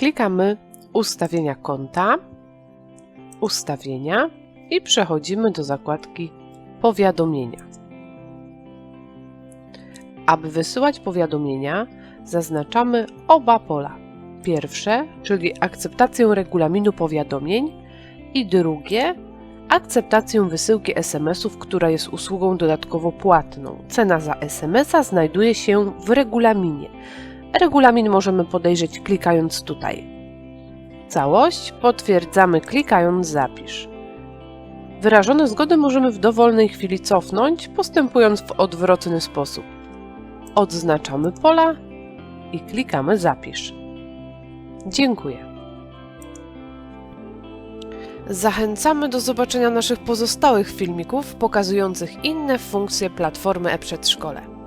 Klikamy Ustawienia konta, Ustawienia i przechodzimy do zakładki Powiadomienia. Aby wysyłać powiadomienia, zaznaczamy oba pola. Pierwsze, czyli akceptację regulaminu powiadomień i drugie, akceptację wysyłki SMS-ów, która jest usługą dodatkowo płatną. Cena za SMS-a znajduje się w regulaminie. Regulamin możemy podejrzeć klikając tutaj. Całość potwierdzamy klikając Zapisz. Wyrażone zgody możemy w dowolnej chwili cofnąć, postępując w odwrotny sposób. Odznaczamy pola i klikamy Zapisz. Dziękuję. Zachęcamy do zobaczenia naszych pozostałych filmików pokazujących inne funkcje platformy e-przedszkole.